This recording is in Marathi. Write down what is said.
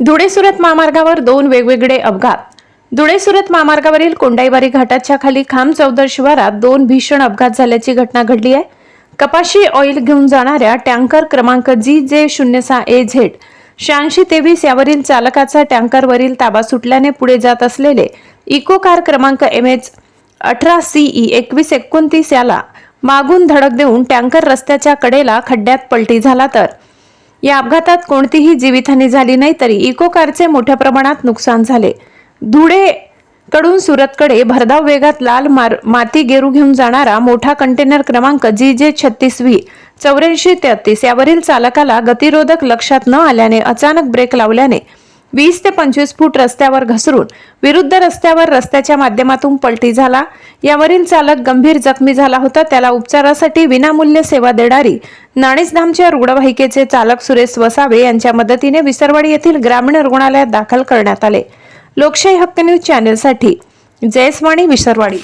धुळे सुरत महामार्गावर दोन वेगवेगळे अपघात. धुळे सुरत महामार्गावरील कोंडाईबारी घाटाच्या खाली खांब चौदर शिवारात दोन भीषण अपघात झाल्याची घटना घडली आहे. कपाशी ऑइल घेऊन जाणाऱ्या टँकर क्रमांक जी जे शून्य सहा ए झेड शहाऐंशी तेवीस यावरील चालकाचा टँकरवरील ताबा सुटल्याने पुढे जात असलेले इको कार क्रमांक एम एच अठरा सीई एकवीस एकोणतीस याला मागून धडक देऊन टँकर रस्त्याच्या कडेला खड्ड्यात पलटी झाला तर या अपघातात कोणतीही जीवितहानी झाली नाही तरी इको कारचे मोठ्या प्रमाणात नुकसान झाले. धुळे कडून सुरतकडे भरधाव वेगात लाल मार माती गेरू घेऊन जाणारा मोठा कंटेनर क्रमांक जी जे छत्तीस व्ही चौऱ्याऐंशी तेहतीस यावरील चालकाला गतिरोधक लक्षात न आल्याने अचानक ब्रेक लावल्याने वीस ते पंचवीस फूट रस्त्यावर घसरून विरुद्ध रस्त्यावर रस्त्याच्या माध्यमातून पलटी झाला. यावरील चालक गंभीर जखमी झाला होता. त्याला उपचारासाठी विनामूल्य सेवा देणारी नाणेसधामच्या रुग्णवाहिकेचे चालक सुरेश वसावे यांच्या मदतीने विसरवाडी येथील ग्रामीण रुग्णालयात दाखल करण्यात आले. लोकशाही हक्क न्यूज चॅनेलसाठी जयस्वाणी विसरवाडी.